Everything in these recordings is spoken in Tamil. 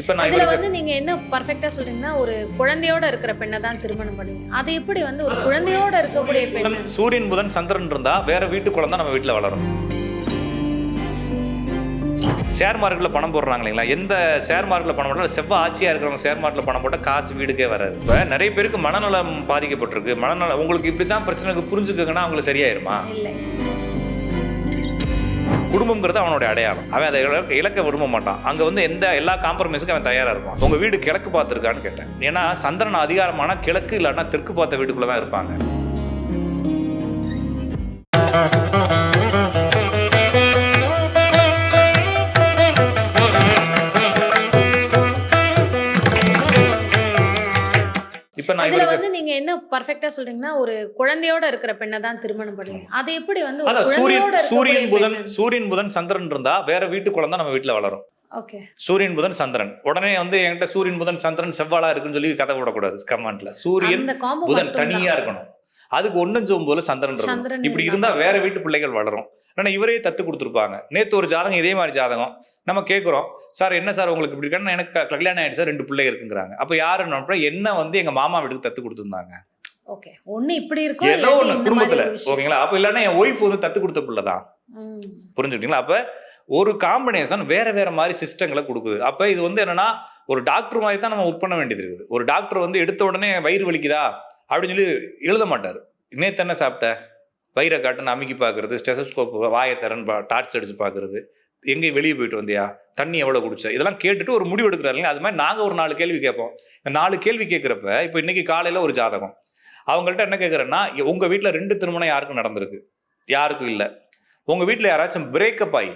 இப்போ நான் இதுல வந்து நீங்க என்ன பர்ஃபெக்ட்டா சொல்றீங்கன்னா ஒரு குழந்தையோட இருக்கிற பெண்ணை தான் திருமணம் பண்ணுவீங்க. அது எப்படி வந்து ஒரு குழந்தையோட இருக்கக்கூடிய பெண்? சூரியன் புதன் சந்திரன் இருந்தா வேற வீட்டு குழந்தை நம்ம வீட்டில் வளரும் ஷேர் மார்க்கெட்டில் பணம் போடுறாங்க இல்லைங்களா? எந்த ஷேர் மார்க்கெட்டில் பணம் போட்டாலும் செவ்வாய் ஆட்சியாக இருக்கிறவங்க ஷேர் மார்க்கெட்டில் பணம் போட்டால் காசு வீடுக்கே வராது. இப்போ நிறைய பேருக்கு மனநலம் பாதிக்கப்பட்டிருக்கு. மனநலம் உங்களுக்கு இப்படி தான் பிரச்சனைக்கு புரிஞ்சுக்கங்கன்னா அவங்களுக்கு சரியாயிருமா? இல்லை. குடும்பங்கிறது அவனுடைய அடையாளம். அவன் அதை இழக்க இழக்க விரும்ப மாட்டான். அங்கே வந்து எந்த எல்லா காம்ப்ரமைஸுக்கும் அவன் தயாராக இருப்பான். உங்கள் வீடு கிழக்கு பார்த்துருக்கான்னு கேட்டேன். ஏன்னா சந்திரன் அதிகாரமான கிழக்கு இல்லைன்னா தெற்கு பார்த்த வீட்டுக்குள்ளே தான் இருப்பாங்க. நான் இதுல வந்து நீங்க என்ன பர்ஃபெக்ட்டா சொல்றீங்கன்னா ஒரு குழந்தையோட இருக்கிற பெண்ணை தான் திருமணம் பண்ணுவீங்க. அது எப்படி வந்து ஒரு சூரியன் சூரியன் புதன் சூரியன் புதன் சந்திரன் இருந்தா வேற வீட்டு குழந்தை நம்ம வீட்டில் வளரும். ஓகே. சூரியன் புதன் சந்திரன். உடனே வந்து என்கிட்ட சூரியன் புதன் சந்திரன் செவ்வாழா இருக்குன்னு சொல்லி கதை விடக்கூடாது கமெண்ட்ல. சூரியன் புதன் தனியா இருக்கணும். அதுக்கு ஒன்னும் போல சந்திரன் சந்திரன் இப்படி இருந்தா வேற வீட்டு பிள்ளைகள் வளரும். ஆனா இவரே தத்து கொடுத்துருப்பாங்க. நேத்து ஒரு ஜாதகம் இதே மாதிரி ஜாதகம். நம்ம கேட்குறோம் சார் என்ன சார் உங்களுக்கு இப்படி இருக்கா எனக்கு கல்யாணம் ஆயிடுச்சு சார் ரெண்டு பிள்ளை இருக்குங்கிறாங்க. அப்ப யாரு நம்புறா என்ன வந்து எங்க மாமா வீட்டுக்கு தத்து கொடுத்துருந்தாங்க? ஓகே ஒண்ணு இப்படி இருக்கும் ஏதோ ஒண்ணு மாதிரி குடும்பத்துல. ஓகேங்களா? அப்ப இல்லைன்னா என் ஒய்ஃப் வந்து தத்து கொடுத்த பிள்ளை தான். புரிஞ்சுக்கிட்டீங்களா? அப்ப ஒரு காம்பினேஷன் வேற வேற மாதிரி சிஸ்டங்களை கொடுக்குது. அப்ப இது வந்து என்னன்னா ஒரு டாக்டர் மாதிரி தான் நம்ம ஒர்க் பண்ண வேண்டியது இருக்குது. ஒரு டாக்டர் வந்து எடுத்த உடனே வயிறு வலிக்குதா? அப்படின்னு சொல்லி எழுத மாட்டார். நேத்து என்ன சாப்பிட்ட? வயிறை காட்டுன்னு அமுக்கி பார்க்கறது ஸ்டெசஸ்கோப் வாயை திறன் பா டார்ச் அடித்து பார்க்கறது. எங்கேயும் வெளியே போயிட்டு வந்தியா? தண்ணி எவ்வளோ குடிச்ச? இதெல்லாம் கேட்டுட்டு ஒரு முடிவு எடுக்கிறாரு இல்லையா? அது மாதிரி நாங்கள் ஒரு நாலு கேள்வி கேட்போம். இந்த நாலு கேள்வி கேட்குறப்ப இப்போ இன்னைக்கு காலையில் ஒரு ஜாதகம். அவங்கள்ட்ட என்ன கேட்குறேன்னா உங்கள் வீட்டில் ரெண்டு திருமணம் யாருக்கும் நடந்திருக்கு? யாருக்கும் இல்லை. உங்கள் வீட்டில் யாராச்சும் பிரேக்கப் ஆகி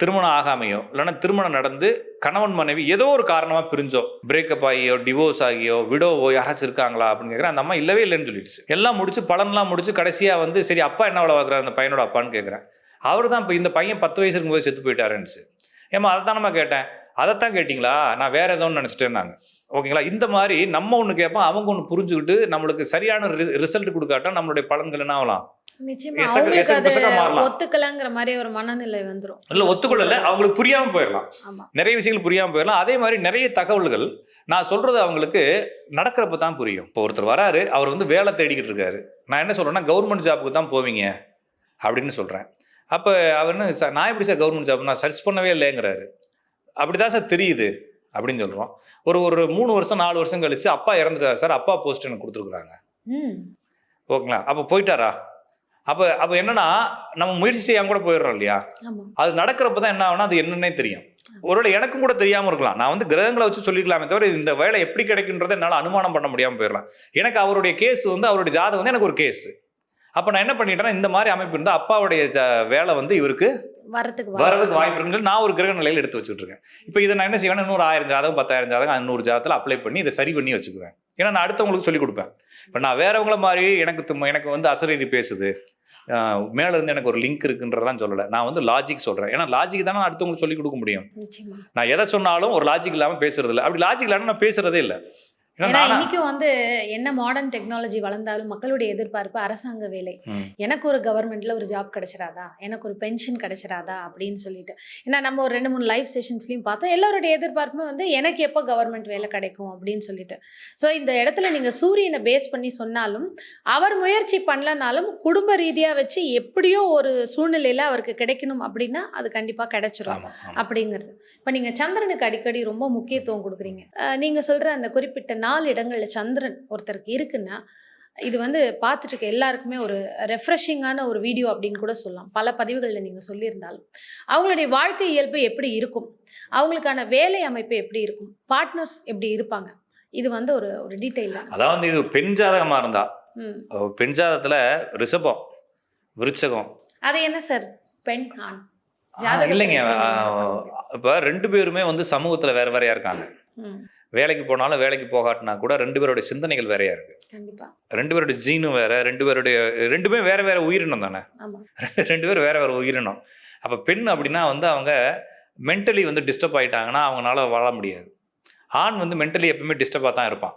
திருமணம் ஆகாமையோ இல்லைன்னா திருமணம் நடந்து கணவன் மனைவி ஏதோ ஒரு காரணமாக பிரிஞ்சோ பிரேக்கப் ஆகியோ டிவோர்ஸ் ஆகியோ விடோவோ யாராச்சும் இருக்காங்களா அப்படின்னு கேட்குறேன் அந்த அம்மா இல்லவே இல்லைன்னு சொல்லிடுச்சு. எல்லாம் முடிச்சு பலன்லாம் முடிச்சு கடைசியாக வந்து சரி அப்பா என்ன வேலை பார்க்குறாரு அந்த பையனோட அப்பான்னு கேட்குறேன். அவர் தான் இப்போ இந்த பையன் பத்து வயசு இருக்கும்போது செத்து போயிட்டாருன்னுச்சு. ஏமா அதை தானம்மா கேட்டேன்? அதைத்தான் கேட்டிங்களா? நான் வேற ஏதோ ஒன்று நினச்சிட்டேன் நாங்கள் ஓகேங்களா? இந்த மாதிரி நம்ம ஒன்று கேட்போம் அவங்க ஒன்று புரிஞ்சுக்கிட்டு நம்மளுக்கு சரியான ரிசல்ட் கொடுக்காட்டா நம்மளுடைய பலன்கள் என்ன ஆகலாம்? ஒத்துக்கலங்கிற மாதிரி ஒரு மனநிலை வந்துரும். இல்லை ஒத்துக்கொள்ளல. அவங்களுக்கு புரியாமல் போயிடலாம் நிறைய விஷயங்கள் புரியாமல் போயிடலாம் அதே மாதிரி நிறைய தகவல்கள் நான் சொல்றது அவங்களுக்கு நடக்கிறப்ப தான் புரியும். இப்போ ஒருத்தர் வராரு அவர் வந்து வேலை தேடிக்கிட்டு இருக்காரு. நான் என்ன சொல்றேன்னா கவர்மெண்ட் ஜாப்புக்கு தான் போவீங்க. அப்படின்னு சொல்றேன். அப்போ அவர் என்ன சார் நான் எப்படி சார் கவர்மெண்ட் ஜாப் நான் சர்ச் பண்ணவே இல்லைங்கிறாரு. அப்படிதான் சார் தெரியுது. அப்படின்னு சொல்றோம். ஒரு ஒரு மூணு வருஷம் நாலு வருஷம் கழிச்சு அப்பா இறந்துட்டாரு சார். அப்பா போஸ்ட் எனக்கு கொடுத்துருக்குறாங்க. ம். ஓகேங்களா? அப்போ போயிட்டாரா? அப்போ அப்போ என்னன்னா நம்ம முயற்சி செய்யாம கூட போயிடுறோம் இல்லையா? அது நடக்கிறப்ப தான் என்ன ஆகும்னா அது என்னன்னே தெரியும். ஒருவேளை எனக்கும் கூட தெரியாம இருக்கலாம். நான் வந்து கிரகங்களை வச்சு சொல்லிக்கலாமே தவிர இந்த வேலை எப்படி கிடைக்குன்றதை என்னால் அனுமானம் பண்ண முடியாம போயிடலாம். எனக்கு அவருடைய கேஸ் வந்து அவருடைய ஜாதகம் வந்து எனக்கு ஒரு கேஸ் அப்போ நான் என்ன பண்ணிட்டேன்னா இந்த மாதிரி அமைப்பு இருந்தால் அப்பாவுடைய வேலை வந்து இவருக்கு வரதுக்கு வரதுக்கு வாய்ப்பு இருக்குன்னு நான் ஒரு கிரக நிலையில் எடுத்து வச்சுட்டு இருக்கேன். இப்போ இதை நான் என்ன செய்வேன் இன்னொரு ஆயிரம் ஜாதகம் பத்தாயிரம் ஜாதகம் நூறு ஜாதகத்தில் அப்ளை பண்ணி இதை சரி பண்ணி வச்சுக்குவேன். ஏன்னா நான் அடுத்தவங்களுக்கு சொல்லி கொடுப்பேன். இப்போ நான் வேறவங்கள மாதிரி எனக்கு எனக்கு வந்து அசரீரி பேசுது. ஆஹ் மேல இருந்து எனக்கு ஒரு லிங்க் இருக்குன்றதெல்லாம் சொல்லலை. நான் வந்து லாஜிக் சொல்றேன். ஏன்னா லாஜிக் தானே அடுத்தவங்களுக்கு சொல்லி கொடுக்க முடியும். நான் எதை சொன்னாலும் ஒரு லாஜிக் இல்லாமல் பேசுறது இல்லை. அப்படி லாஜிக் இல்லாமல் நான் பேசுறதே இல்லை. ஏன்னா இன்னைக்கும் வந்து என்ன மாடர்ன் டெக்னாலஜி வளர்ந்தாலும் மக்களுடைய எதிர்பார்ப்பு அரசாங்க வேலை. எனக்கு ஒரு கவர்மெண்ட்ல ஒரு ஜாப் கிடைச்சிராதா எனக்கு ஒரு பென்ஷன் கிடைச்சிராதா அப்படின்னு சொல்லிட்டு. ஏன்னா நம்ம ஒரு ரெண்டு மூணு லைவ் செஷன்ஸ்லயும் பார்த்தோம். எல்லாருடைய எதிர்பார்ப்புமே வந்து எனக்கு எப்போ கவர்மெண்ட் வேலை கிடைக்கும் அப்படின்னு சொல்லிட்டு. ஸோ இந்த இடத்துல நீங்க சூரியனை பேஸ் பண்ணி சொன்னாலும் அவர் முயற்சி பண்ணலனாலும் குடும்ப ரீதியா வச்சு எப்படியோ ஒரு சூழ்நிலையில அவருக்கு கிடைக்கணும் அப்படின்னா அது கண்டிப்பா ஆமா. அப்படிங்கிறது. இப்போ நீங்கள் சந்திரனுக்கு அடிக்கடி ரொம்ப முக்கியத்துவம் கொடுக்குறீங்க. நீங்க சொல்ற அந்த குறிப்பிட்ட நாலு இடங்கள்ல சந்திரன் ஒருத்தருக்கு இருக்குன்னா இது வந்து பார்த்துட்டு இருக்க எல்லாருக்குமே ஒரு ரெஃப்ரெஷிங்கான ஒரு வீடியோ அப்படின்னு கூட சொல்லலாம். பல பதிவுகளில் நீங்கள் சொல்லியிருந்தாலும். அவங்களுடைய வாழ்க்கை இயல்பு எப்படி இருக்கும்? அவங்களுக்கான வேலை அமைப்பு எப்படி இருக்கும்? பார்ட்னர்ஸ் எப்படி இருப்பாங்க? இது வந்து ஒரு ஒரு டீட்டெயில் தான். அதாவது இது பெண் ஜாதகமா இருந்தா பெண் ஜாதகத்துல ரிஷபம் விருச்சகம். அது என்ன சார்? பெண் ஆண்? இல்லைங்க. இப்போ ரெண்டு பேருமே வந்து சமூகத்துல வேற வேறையா இருக்காங்க. ம். வேலைக்கு போனாலும் வேலைக்கு போகாட்டினா கூட ரெண்டு பேருடைய சிந்தனைகள் வேறையா இருக்கு. ரெண்டு பேருடைய ஜீனும் வேற ரெண்டு பேருடைய ரெண்டுமே வேற வேற உயிரினம் தானே? ரெண்டு பேரும் வேற வேற உயிரினம். அப்போ பெண் அப்படின்னா வந்து அவங்க மென்டலி வந்து டிஸ்டர்ப் ஆயிட்டாங்கன்னா அவங்களால வாழ முடியாது. ஆண் வந்து மென்டலி எப்பவுமே டிஸ்டர்பாக தான் இருப்பான்.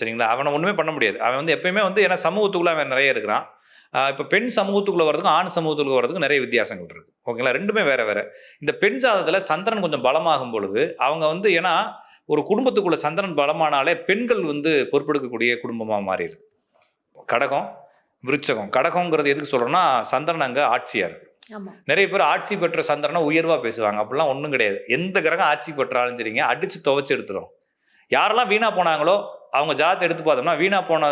சரிங்களா? அவனை ஒன்றுமே பண்ண முடியாது. அவன் வந்து எப்பயுமே வந்து ஏன்னா சமூகத்துக்குள்ள அவன் நிறைய இருக்கிறான். இப்போ பெண் சமூகத்துக்குள்ள வரதுக்கும் ஆண் சமூகத்துக்குள்ள வரதுக்கும் நிறைய வித்தியாசங்கள் இருக்கு. ஓகேங்களா? ரெண்டுமே வேற வேற. இந்த பெண் ஜாதகத்தில் சந்திரன் கொஞ்சம் பலமாகும் பொழுது அவங்க வந்து ஏன்னா ஒரு குடும்பத்துக்குள்ள சந்திரன் பலமானாலே பெண்கள் வந்து பொறுப்பெடுக்கக்கூடிய குடும்பமாக மாறிடுது. கடகம் விருச்சகம். கடகங்கிறது எதுக்கு சொல்றோம்னா சந்திரன் அங்கே ஆட்சியாக இருக்கு. ஆமா. நிறைய பேர் ஆட்சி பெற்ற சந்திரனை உயர்வாக பேசுவாங்க. அப்படிலாம் ஒன்றும் கிடையாது. எந்த கிரகம் ஆட்சி பெற்றாலும் சரிங்க அடிச்சு துவைச்சு எடுத்துரும். யாரெல்லாம் வீணா போனாங்களோ அவங்க ஜாதத்தை எடுத்து பார்த்தோம்னா வீணா போன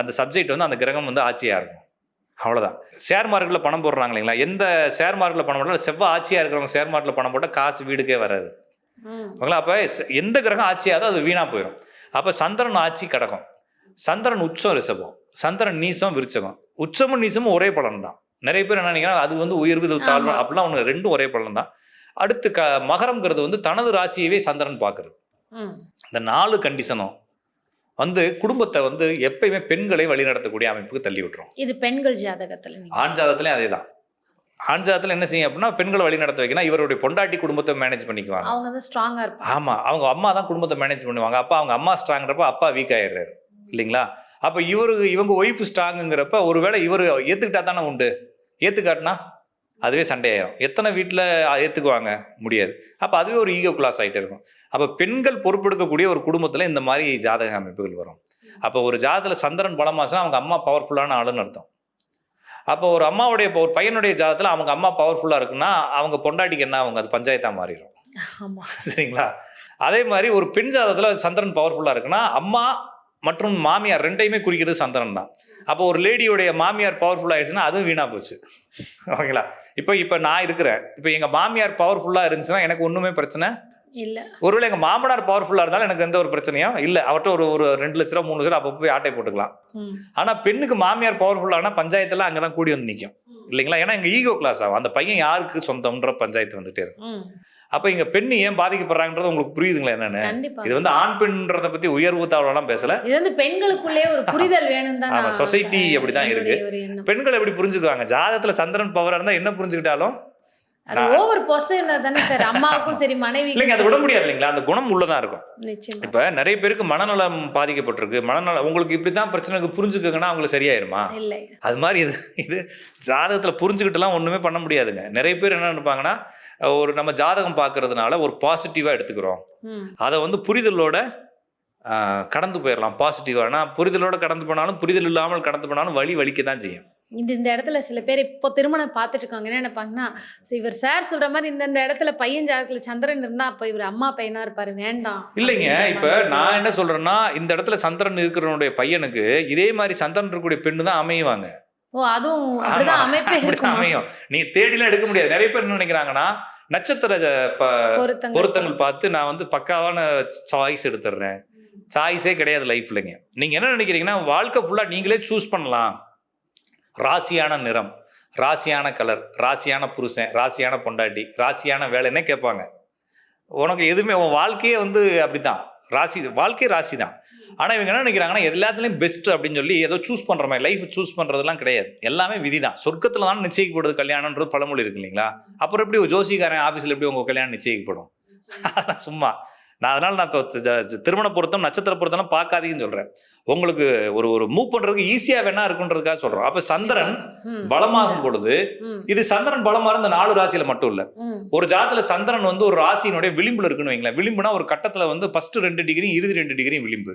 அந்த சப்ஜெக்ட் வந்து அந்த கிரகம் வந்து ஆட்சியாக இருக்கும். அவ்வளோதான் ஷேர் மார்க்கெட்டில் பணம் போடுறாங்க இல்லைங்களா? எந்த ஷேர் மார்க்கெட்டில் பணம் போட்டாலும் செவ்வாய் ஆட்சியாக இருக்கிறவங்க ஷேர் மார்க்கெட்டில் பணம் போட்டால் காசு வீடுக்கே வராது. ஓகேங்களா அப்போ எந்த கிரகம் ஆட்சியாதோ அது வீணாக போயிடும் அப்போ சந்திரன் ஆட்சி கடகம். சந்திரன் உச்சம் ரிஷபம். சந்திரன் நீசம் விருச்சகம். உச்சமும் நீசமும் ஒரே பலன் தான் நிறைய பேர் என்ன நினைக்கிறாங்க அது வந்து உயர்வு தாழ்வு. அப்படிலாம் ஒன்று ரெண்டும் ஒரே பலன் தான் அடுத்து க மகரம்ங்கிறது வந்து தனது ராசியவே சந்திரன் பார்க்கறது. இந்த நாலு கண்டிஷனும் வந்து குடும்பத்தை வந்து எப்பயுமே பெண்களை வழிநடத்தக்கூடிய அமைப்புக்கு தள்ளி விட்டுரும். இது பெண்கள் ஜாதகத்துல ஆண் ஜாதத்துலேயும் அதே தான் ஆண் ஜாதத்தில் என்ன செய்யும் அப்படின்னா பெண்களை வழி நடத்த வைக்கணும். இவருடைய பொண்டாட்டி குடும்பத்தை மேனேஜ் பண்ணிக்குவாங்க. அவங்க தான் ஸ்ட்ராங்கா இருப்பாங்க. ஆமா அவங்க அம்மா தான் குடும்பத்தை மேனேஜ் பண்ணுவாங்க. அப்பா அவங்க அம்மா ஸ்ட்ராங்கிறப்ப அப்பா வீக் ஆயிடுறாரு. இல்லைங்களா? அப்ப இவரு இவங்க ஒய்ஃப் ஸ்ட்ராங்குங்கிறப்ப ஒருவேளை இவர் ஏத்துக்கிட்டா தானே உண்டு? ஏத்துக்காட்டினா அதுவே சண்டை ஆயிரும் எத்தனை வீட்டில் ஏத்துக்குவாங்க? முடியாது. அப்ப அதுவே ஒரு ஈகோ கிளாஸ் ஆயிட்டு இருக்கும். அப்ப பெண்கள் பொறுப்பெடுக்கக்கூடிய ஒரு குடும்பத்துல இந்த மாதிரி ஜாதக அமைப்புகள் வரும். அப்போ ஒரு ஜாதத்துல சந்திரன் பலமாச்சுன்னா அவங்க அம்மா பவர்ஃபுல்லான ஆளுன்னு அர்த்தம். அப்போ ஒரு அம்மாவுடைய ஒரு பையனுடைய ஜாதத்துல அவங்க அம்மா பவர்ஃபுல்லா இருக்குன்னா அவங்க பொண்டாட்டிக்கு என்ன அவங்க அது பஞ்சாயத்தா மாறிடும் சரிங்களா? அதே மாதிரி ஒரு பெண் ஜாதகத்தில் சந்திரன் பவர்ஃபுல்லாக இருக்குன்னா அம்மா மற்றும் மாமியார் ரெண்டையுமே குறிக்கிறது சந்திரன் தான். அப்போ ஒரு லேடியோடைய மாமியார் பவர்ஃபுல் ஆயிடுச்சுன்னா அதுவும் வீணா போச்சு. ஓகேங்களா? இப்போ இப்போ நான் இருக்கிறேன். இப்போ எங்கள் மாமியார் பவர்ஃபுல்லாக இருந்துச்சுன்னா எனக்கு ஒன்றுமே பிரச்சனை இல்ல. ஒருவேளை எங்கள் மாமனார் பவர்ஃபுல்லாக இருந்தாலும் எனக்கு எந்த ஒரு பிரச்சனையும் இல்லை. அவர்கிட்ட ஒரு ஒரு ரெண்டு லட்ச ரூபா மூணு லட்ச ரூபா அப்போ போய் ஆட்டை போட்டுக்கலாம். ஆனால் பெண்ணுக்கு மாமியார் பவர்ஃபுல்லானா பஞ்சாயத்தெல்லாம் அங்கே தான் கூடி வந்து நிற்கும் இல்லைங்களா? ஏன்னா இங்கே ஈகோ கிளாஸ் ஆகும். அந்த பையன் யாருக்கு சொந்தம்ன்ற பஞ்சாயத்து வந்துட்டே இருக்கும். அப்போ இங்கே பெண் ஏன் பாதிக்கப்படுறாங்கன்றது உங்களுக்கு புரியுதுங்களா என்னன்னு? இது வந்து ஆண் பெண்ன்றத பத்தி உயர்வு தாழ்வெல்லாம் பேசல. இது வந்து பெண்களுக்குள்ளே ஒரு புரிதல் வேணும் தான் society அப்படிதான் இருக்கு. பெண்கள் எப்படி புரிஞ்சுக்குவாங்க? ஜாதகத்துல சந்திரன் பவரா இருந்தா என்ன புரிஞ்சுக்கிட்டாலும் ஓவர் பொசிவ் தானே சார் அம்மாவுக்கும் சரி இல்லைங்க மனைவிக்கும் அதை விட. முடியாது இல்லைங்களா? அந்த குணம் உள்ளதான் இருக்கும். இப்ப நிறைய பேருக்கு மனநலம் பாதிக்கப்பட்டிருக்கு. மனநலம் உங்களுக்கு இப்படித்தான் பிரச்சனைக்கு புரிஞ்சுக்கங்கன்னா அவங்களுக்கு சரியாயிருமா? அது மாதிரி இது இது ஜாதகத்துல புரிஞ்சுக்கிட்டுலாம் ஒண்ணுமே பண்ண முடியாதுங்க. நிறைய பேர் என்ன நினைப்பாங்கன்னா ஒரு நம்ம ஜாதகம் பார்க்கறதுனால ஒரு பாசிட்டிவா எடுத்துக்கிறோம். அதை வந்து புரிதலோட ஆஹ், கடந்து போயிடலாம். பாசிட்டிவாக ஆனால் புரிதலோட கடந்து போனாலும் புரிதல் இல்லாமல் கடந்து போனாலும் வழி வலிக்க தான் செய்யும். இந்த இந்த இடத்துல சில பேர் இப்போ திருமணம் பார்த்துட்டு இருக்காங்க என்ன நினைப்பாங்கன்னா "சரி, இவர் சார் சொல்ற மாதிரி இந்த இந்த இடத்துல பையன் ஜாதகத்துல சந்திரன் இருந்தா அப்ப இவர் அம்மா பையனா இருப்பாரு. வேண்டாம். இல்லைங்க. இப்போ நான் என்ன சொல்றேன்னா இந்த இடத்துல சந்திரன் இருக்கிறவனுடைய பையனுக்கு இதே மாதிரி சந்திரன் இருக்கக்கூடிய பெண்ணு தான் அமைவாங்க ஓ அதுவும் அப்படிதான் அமைப்பே அமையும். நீங்க தேடிலாம் எடுக்க முடியாது. நிறைய பேர் என்ன நினைக்கிறாங்கன்னா நட்சத்திர பொருத்தங்கள். பார்த்து நான் வந்து பக்காவான சாய்ஸ் எடுத்துடுறேன். சாய்ஸே கிடையாது லைஃப்லங்க நீங்க என்ன நினைக்கிறீங்கன்னா வாழ்க்கை ஃபுல்லா நீங்களே சூஸ் பண்ணலாம். ராசியான நிறம் ராசியான கலர் ராசியான புருஷன் ராசியான பொண்டாட்டி ராசியான வேலைன்னே கேட்பாங்க. உனக்கு எதுவுமே உன் வாழ்க்கையே வந்து அப்படிதான் ராசி வாழ்க்கை ராசி தான் ஆனால் இவங்க என்ன நினைக்கிறாங்கன்னா எல்லாத்துலேயும் பெஸ்ட் அப்படின்னு சொல்லி ஏதோ சூஸ் பண்ணுற மாதிரி லைஃப் சூஸ் பண்ணுறதுலாம் கிடையாது. எல்லாமே விதி தான் சொர்க்கத்தில் தான் நிச்சயிக்கப்படுது கல்யாணம்ன்றது பழமொழி இருக்கு இல்லைங்களா? அப்புறம் எப்படி ஜோசிக்காரன் ஆஃபீஸில் எப்படி உங்கள் கல்யாணம் நிச்சயிக்கப்படும்? அதெல்லாம் சும்மா. நான் அதனால் நான் இப்போ திருமண பொருத்தம் நட்சத்திர பொருத்தம்லாம் பார்க்காதீங்கன்னு சொல்கிறேன் உங்களுக்கு ஒரு ஒரு மூவ் பண்ணுறதுக்கு ஈஸியாக வேணா இருக்குன்றதுக்காக சொல்கிறோம் அப்போ சந்திரன் பலமாகும் பொழுது இது சந்திரன் பலமா இருந்த நாலு ராசியில மட்டும் இல்ல. ஒரு ஜாதத்துல சந்திரன் வந்து ஒரு ராசியினுடைய விளிம்புல இருக்குன்னு வைங்களேன். விளிம்புனா ஒரு கட்டத்துல வந்து ஃபர்ஸ்ட் ரெண்டு டிகிரி இறுதி ரெண்டு டிகிரி விளிம்பு.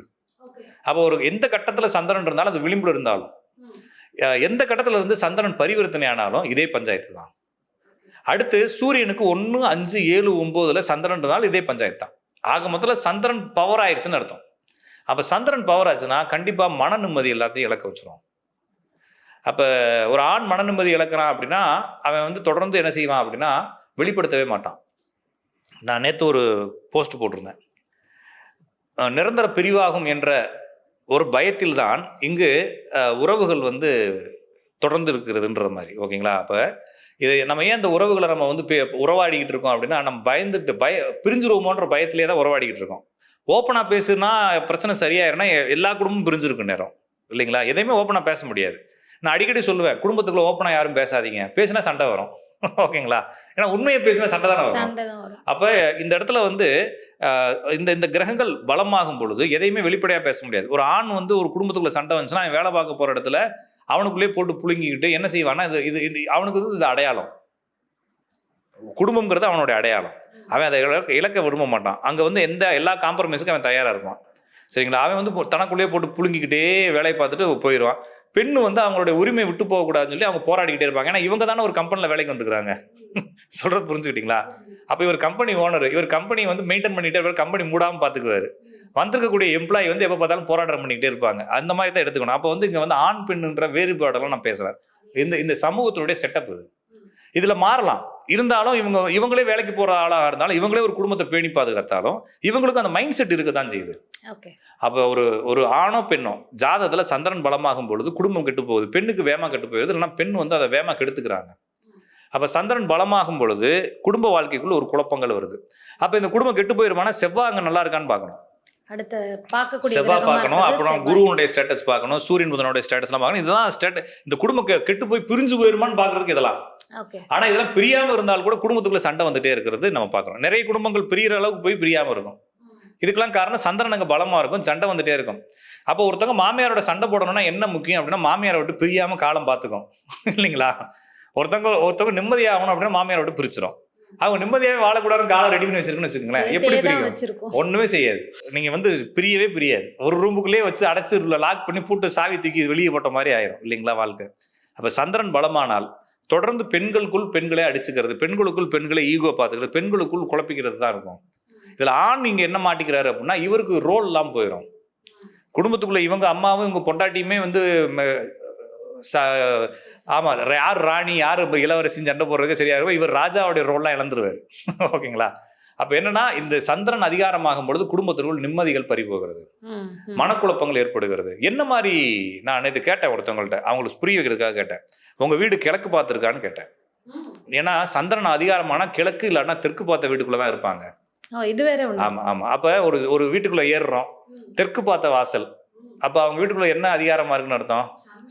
அப்போ ஒரு எந்த கட்டத்துல சந்திரன் இருந்தாலும் அது விளிம்புல இருந்தாலும் எந்த கட்டத்துல இருந்து சந்திரன் பரிவர்த்தனை ஆனாலும் இதே பஞ்சாயத்து தான். அடுத்து சூரியனுக்கு ஒன்று அஞ்சு ஏழு ஒம்போதுல சந்திரன் இருந்தாலும் இதே பஞ்சாயத்து தான். ஆக மொத்தத்தில் சந்திரன் பவர் ஆயிடுச்சுன்னு அர்த்தம். அப்போ சந்திரன் பவர் ஆச்சுன்னா கண்டிப்பாக மன நிம்மதி எல்லாத்தையும் இழக்க வச்சிரும். அப்போ ஒரு ஆண் மன நிம்மதி இழக்கிறான் அப்படின்னா அவன் வந்து தொடர்ந்து என்ன செய்வான் அப்படின்னா வெளிப்படுத்தவே மாட்டான். நான் நேற்று ஒரு போஸ்ட் போட்டிருந்தேன். நிரந்தர பிரிவாகும் என்ற ஒரு பயத்தில்தான் இங்கு உறவுகள் வந்து தொடர்ந்து இருக்கிறதுன்ற மாதிரி ஓகேங்களா? அப்போ இது நம்ம ஏன் இந்த உறவுகளை நம்ம வந்து உறவாடிக்கிட்டு இருக்கோம் அப்படின்னா நம்ம பயந்துட்டு பய பிரிஞ்சிருவோமோன்ற பயத்திலே தான் உறவாடிக்கிட்டு இருக்கோம். ஓப்பனாக பேசுனா பிரச்சனை சரியாயிரும்னா எ- எல்லா குடும்பமும் பிரிஞ்சிருக்கும் நேரம். இல்லைங்களா? எதையுமே ஓப்பனாக பேச முடியாது. நான் அடிக்கடி சொல்லுவேன் குடும்பத்துக்குள்ள ஓப்பனாக யாரும் பேசாதீங்க. பேசினா சண்டை வரும். ஓகேங்களா? ஏன்னா உண்மையை பேசினா சண்டை தானே வரும். அப்போ இந்த இடத்துல வந்து இந்த இந்த கிரகங்கள் பலமாகும் பொழுது எதையுமே வெளிப்படையாக பேச முடியாது. ஒரு ஆண் வந்து ஒரு குடும்பத்துக்குள்ள சண்டை வந்துச்சுன்னா அவன் வேலை பார்க்க போகிற இடத்துல அவனுக்குள்ளேயே போட்டு புழுங்கிக்கிட்டு என்ன செய்வான்னா இது இது இது அவனுக்கு வந்து இது அடையாளம். குடும்பங்கிறது அவனுடைய அடையாளம். அவன் அதை இழக்க இழக்க விரும்ப மாட்டான். அங்கே வந்து எந்த எல்லா காம்ப்ரமைஸுக்கும் அவன் தயாராக இருப்பான். சரிங்களா? அவன் வந்து தனக்குள்ளேயே போட்டு புழுங்கிக்கிட்டே வேலையை பார்த்துட்டு போயிடுவான். பெண்ணு வந்து அவங்களுடைய உரிமை விட்டு போகக்கூடாதுன்னு சொல்லி அவங்க போராடிக்கிட்டே இருப்பாங்க. ஏன்னா இவங்க தானே ஒரு கம்பெனியில் வேலைக்கு வந்துக்கிறாங்க. சொல்கிறது புரிஞ்சுக்கிட்டீங்களா? அப்போ இவர் கம்பெனி ஓனர் இவர் கம்பெனி வந்து மெயின்டைன் பண்ணிட்டே இருப்பார் கம்பெனி மூடாமல் பார்த்துக்குவாரு. வந்திருக்கக்கூடிய எம்ப்ளாயி வந்து எப்போ பார்த்தாலும் போராட்டம் பண்ணிக்கிட்டே இருப்பாங்க. அந்த மாதிரி தான் எடுத்துக்கணும். அப்போ வந்து இங்கே வந்து ஆண் பெண்ணுன்ற வேறுபாடெல்லாம் நான் பேசுகிறேன் இந்த இந்த சமூகத்தினுடைய செட்டப் இது. இதில் மாறலாம். இருந்தாலும் இவங்க இவங்களே வேலைக்கு போகிற ஆளாக இருந்தாலும் இவங்களே ஒரு குடும்பத்தை பேணி பாதுகாத்தாலும் இவங்களுக்கும் அந்த மைண்ட் செட் இருக்க தான் செய்யுது அப்போ ஒரு ஒரு ஆணோ பெண்ணோ ஜாதகத்தில் சந்திரன் பலமாகும் பொழுது குடும்பம் கெட்டு போகுது பெண்ணுக்கு வேமா கெட்டு போகுது இல்லைன்னா பெண் வந்து அதை வேமா கெடுத்துக்கிறாங்க. அப்போ சந்திரன் பலமாகும் பொழுது குடும்ப வாழ்க்கைக்குள்ள ஒரு குழப்பங்கள் வருது. அப்போ இந்த குடும்பம் கெட்டு போயிருமானா செவ்வாய் அங்கே நல்லா இருக்கான்னு பார்க்கணும். அடுத்த பார்க்கக்கூடிய செவ்வாய் பார்க்கணும் அப்புறம். குருவனுடைய ஸ்டேட்டஸ் பார்க்கணும் சூரியன் புதனுடைய ஸ்டேட்டஸ்லாம் பார்க்கணும். இதுதான் ஸ்டேட் இந்த குடும்பம் கெட்டு போய் பிரிஞ்சு போயிருமான்னு பார்க்கறதுக்கு இதெல்லாம். ஆனா இதெல்லாம் பிரியாம இருந்தால் கூட குடும்பத்துக்குள்ள சண்டை வந்துட்டே இருக்கிறது நம்ம பார்க்குறோம். நிறைய குடும்பங்கள் பிரியிற அளவுக்கு போய் பிரியாம இருக்கும். இதுக்கெல்லாம் காரணம் சந்திரன் அங்க பலமா இருக்கும் சண்டை வந்துட்டே இருக்கும். அப்போ ஒருத்தவங்க மாமியாரோட சண்டை போடணும்னா என்ன முக்கியம் அப்படின்னா மாமியாரை விட்டு பிரியாம காலம் பார்த்துக்கும் இல்லைங்களா? ஒருத்தவங்க ஒருத்தவங்க நிம்மதியாகணும் அப்படின்னா மாமியாரை விட்டு பிரிச்சிடும் அவங்க நிம்மதியாகவே வாழக்கூடாதுன்னு காலம் ரெடி பண்ணி வச்சிருக்குன்னு வச்சுக்கோங்களேன். எப்படி பிரியும்? ஒண்ணுமே செய்யாது. நீங்க வந்து பிரியவே பிரியாது. ஒரு ரூமுக்குள்ளேயே வச்சு அடைச்சு லாக் பண்ணி பூட்டு சாவி தூக்கி வெளியே போட்ட மாதிரி ஆயிரும். இல்லைங்களா வாழ்க்கை? அப்ப சந்திரன் பலமானால் தொடர்ந்து பெண்களுக்குள் பெண்களே அடிச்சுக்கிறது பெண்களுக்குள் பெண்களை ஈகோ பார்த்துக்கிறது பெண்களுக்குள் குழப்பிக்கிறது தான் இருக்கும். இதில் ஆண் இங்கே என்ன மாட்டிக்கிறாரு அப்படின்னா இவருக்கு ரோல் எல்லாம் போயிடும் குடும்பத்துக்குள்ள இவங்க அம்மாவும் இவங்க பொண்டாட்டியுமே வந்து ம, ச- ஆமா யார் ராணி யார் இப்போ இளவரசின்னு சண்டை போடுறதுக்கு சரியாக இருக்கும் இவர் ராஜாவுடைய ரோல்லாம் இழந்துருவாரு. ஓகேங்களா? அப்ப என்னன்னா இந்த சந்திரன் அதிகாரமாகும் பொழுது குடும்பத்திற்குள் நிம்மதிகள் பறி போகிறது ம், ம். மனக்குழப்பங்கள் ஏற்படுகிறது. என்ன மாதிரி நான் இது கேட்டேன் ஒருத்தவங்கள்ட்ட. அவங்களுக்கு புரிய வைக்கிறதுக்காக கேட்டேன். உங்க வீடு கிழக்கு பார்த்துருக்கான்னு கேட்டேன். ஏன்னா சந்திரன் அதிகாரமானா கிழக்கு இல்லைன்னா தெற்கு பார்த்த வீட்டுக்குள்ள தான் இருப்பாங்க. இது வேற ஆமா ஆமா. அப்ப ஒரு ஒரு வீட்டுக்குள்ள ஏறுறோம். தெற்கு பார்த்த வாசல். அப்ப அவங்க வீட்டுக்குள்ள என்ன அதிகாரமா இருக்குன்னு அர்த்தம்?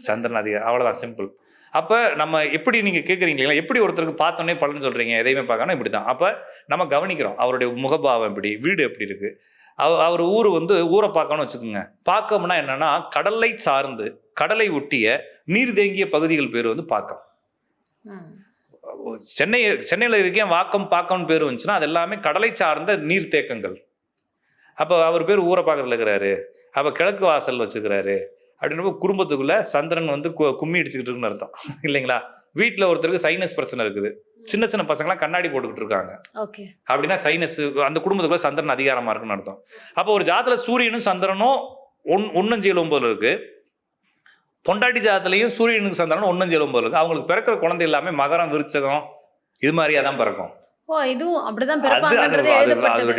சந்திரன் அதிகாரம் அவ்வளவுதான் சிம்பிள் அப்போ நம்ம எப்படி நீங்கள் கேக்குறீங்களா எப்படி ஒருத்தருக்கு பார்த்தோன்னே பலன் சொல்கிறீங்க எதையுமே பார்க்கணும் இப்படி தான் அப்போ நம்ம கவனிக்கிறோம் அவருடைய முகபாவம் எப்படி வீடு எப்படி இருக்குது அவ- அவர் ஊர் வந்து ஊரை பார்க்கணும்னு வச்சுக்கோங்க. பார்க்கம்னா என்னென்னா கடலை சார்ந்து கடலை ஒட்டிய நீர் தேங்கிய பகுதிகள் பேர் வந்து பாக்கம் சென்னை சென்னையில் இருக்கேன் வாக்கம் பாக்கம்னு பேர் வந்துச்சுன்னா அது எல்லாமே கடலை சார்ந்த நீர்த்தேக்கங்கள் அப்போ அவர் பேர் ஊரை பக்கத்தில் இருக்கிறாரு. அப்போ கிழக்கு வாசல் வச்சுக்கிறாரு. அப்படின்றப்ப குடும்பத்துக்குள்ள சந்திரன் வந்து கும்மி அடிச்சுக்கிட்டு இருக்குன்னு அர்த்தம். இல்லைங்களா? வீட்டில் ஒருத்தருக்கு சைனஸ் பிரச்சனை இருக்குது. சின்ன சின்ன பசங்களாம் கண்ணாடி போட்டுக்கிட்டு இருக்காங்க. அப்படின்னா சைனஸ் அந்த குடும்பத்துக்குள்ள சந்திரன் அதிகாரமா இருக்குன்னு அர்த்தம். அப்போ ஒரு ஜாதத்துல சூரியனும் சந்திரனும் ஒன் ஒன்னஞ்சு ஒன்பதுல இருக்கு. பொண்டாட்டி ஜாதத்துலையும் சூரியனுக்கு சந்திரனும் ஒன்னஞ்சு ஒன்பதுல இருக்கு. அவங்களுக்கு பிறக்கிற குழந்தை எல்லாமே மகரம் விருச்சகம் இது மாதிரியா தான் பிறக்கும். ஓ இதுவும் அப்படிதான்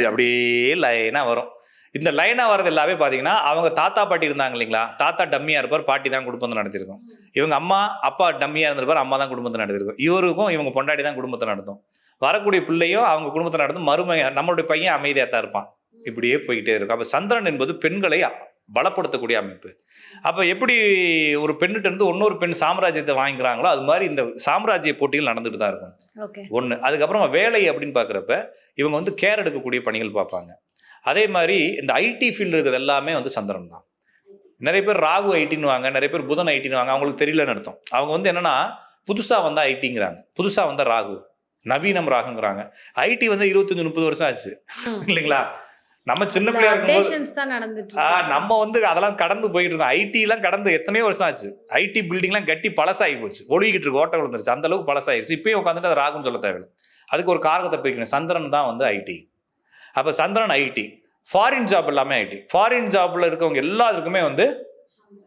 அப்படியே லைனா வரும். இந்த லைனா வர்றது எல்லாமே பாத்தீங்கன்னா அவங்க தாத்தா பாட்டி இருந்தாங்க இல்லைங்களா? தாத்தா டம்மியா இருப்பார் பாட்டி தான் குடும்பத்தை நடத்திருக்கும் இவங்க அம்மா அப்பா டம்மியா இருந்திருப்பார் அம்மா தான் குடும்பத்தை நடத்திருக்கும் இவருக்கும் இவங்க பொண்டாட்டி தான் குடும்பத்தை நடத்தும். வரக்கூடிய பிள்ளையும் அவங்க குடும்பத்தை நடத்தும். மருமை நம்மளுடைய பையன் அமைதியாக தான் இருப்பான். இப்படியே போய்கிட்டே இருக்கும். அப்போ சந்திரன் என்பது பெண்களை பலப்படுத்தக்கூடிய அமைப்பு. அப்போ எப்படி ஒரு பெண்ணிட்ட இருந்து இன்னொரு பெண் சாம்ராஜ்யத்தை வாங்கிக்கிறாங்களோ அது மாதிரி இந்த சாம்ராஜ்ய போட்டிகள் நடந்துட்டு தான் இருக்கும். ஒன்று அதுக்கப்புறமா வேலை அப்படின்னு பார்க்குறப்ப இவங்க வந்து கேர் எடுக்கக்கூடிய பணிகள் பார்ப்பாங்க. அதே மாதிரி இந்த ஐடி ஃபீல்டு இருக்கிறது எல்லாமே வந்து சந்திரன் தான். நிறைய பேர் ராகு ஐடின்னு வாங்க நிறைய பேர் புதன் ஐடின்னு வாங்க அவங்களுக்கு தெரியலன்னு அர்த்தம். அவங்க வந்து என்னன்னா புதுசாக வந்தால் ஐடிங்கிறாங்க புதுசாக வந்தால் ராகு. நவீனம் ராகுங்கிறாங்க. ஐடி வந்து இருபத்தஞ்சு முப்பது வருஷம் ஆச்சு. இல்லைங்களா? நம்ம சின்ன பிள்ளையா இருக்கும்போது. நம்ம வந்து அதெல்லாம் கடந்து போயிட்டு இருக்கோம் ஐடி எல்லாம் கடந்து எத்தனையோ வருஷம் ஆச்சு. ஐடி பில்டிங்லாம் கட்டி பழசாகி போச்சு. ஒழுகிட்டு இருக்கு ஓட்ட விழுந்துருச்சு அந்த அளவுக்கு பழசாயிருச்சு. இப்பயும் உட்காந்துட்டு அது ராகுன்னு சொல்ல தேவையில்லை. அதுக்கு ஒரு காரகத்தை பிரிக்கணும். சந்திரன் தான் வந்து ஐடி அப்போ சந்திரன் ஐடி ஃபாரின் ஜாப் எல்லாமே ஐடி ஃபாரின் ஜாப்ல இருக்கவங்க எல்லாத்துக்குமே வந்து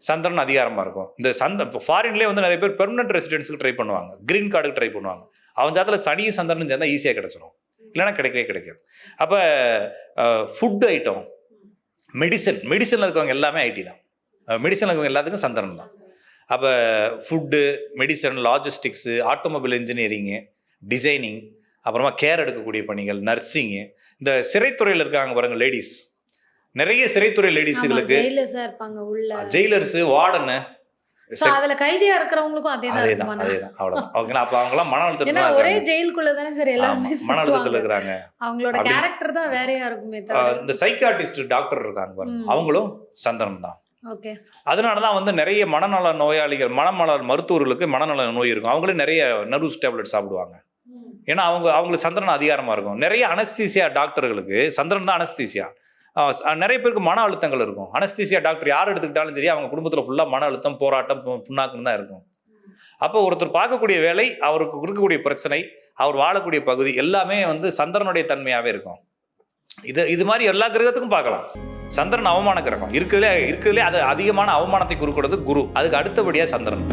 சந்திரன் அதிகாரமாக இருக்கும். இந்த சந்த ஃபாரின்லேயே வந்து நிறைய பேர் பெர்மனன்ட் ரெசிடென்ஸுக்கு ட்ரை பண்ணுவாங்க. கிரீன் கார்டுக்கு ட்ரை பண்ணுவாங்க. அவன் ஜாத்தில் சனியும் சந்திரனும் சேர்ந்தா ஈஸியாக கிடச்சிடும் இல்லைன்னா கிடைக்கவே கிடைக்காது. அப்போ ஃபுட் ஐட்டம் மெடிசன் மெடிசனில் இருக்கவங்க எல்லாமே ஐடி தான். மெடிசனில் இருக்கவங்க எல்லாத்துக்கும் சந்திரன் தான். அப்போ food medicine logistics automobile engineering designing அப்புறமா கேர் எடுக்கக்கூடிய பணிகள் நர்சிங்கு இந்த சிறைத்துறையில் இருக்காங்க பாருங்க லேடிஸ் நிறைய சிறைத்துறை லேடிஸுகளுக்கு ஜெயிலர்ஸா வார்டனு அதுல கைதியா இருக்கிறவங்களுக்கும் அதே தான் அதே தான் இருக்குமா அதே தான் அவ்வளோதான் ஓகேங்களா அப்போ அவங்களாம் மன அழுத்தத்தில் ஒரே ஜெயிலுக்குள்ள தானே சார் ஆமா, எல்லாருமே மன அழுத்தத்தில். இருக்கிறாங்க. அவங்களோட கேரக்டர் தான் வேறையா இருக்குமே இந்த சைக்காட்டிஸ்ட் டாக்டர் இருக்காங்க பாருங்க. அவங்களும் சந்திரன் தான். ஓகே. அதனால தான் வந்து நிறைய மனநல நோயாளிகள் மனநல மருத்துவர்களுக்கு மனநல நோய் இருக்கும். அவங்களே நிறைய நர்வ்ஸ் டேப்லெட் சாப்பிடுவாங்க. ஏன்னா அவங்க அவங்களுக்கு சந்திரன் அதிகாரமாக இருக்கும். நிறைய அனஸ்தீசியா டாக்டர்களுக்கு சந்திரன் தான் அனஸ்தீசியா நிறைய பேருக்கு மன அழுத்தங்கள் இருக்கும். அனஸ்தீசியா டாக்டர் யார் எடுத்துக்கிட்டாலும் சரி அவங்க குடும்பத்தில் ஃபுல்லாக மன அழுத்தம் போராட்டம் புண்ணாக்குன்னு தான் இருக்கும். அப்போ ஒருத்தர் பார்க்கக்கூடிய வேலை அவருக்கு கொடுக்கக்கூடிய பிரச்சனை அவர் வாழக்கூடிய பகுதி எல்லாமே வந்து சந்திரனுடைய தன்மையாகவே இருக்கும். இது இது மாதிரி எல்லா கிரகத்துக்கும் பார்க்கலாம். சந்திரன் அவமான கிரகம் இருக்கிறதுலே இருக்கிறதுலே அது அதிகமான அவமானத்தை குறிக்கிறது குரு. அதுக்கு அடுத்தபடியாக சந்திரன்.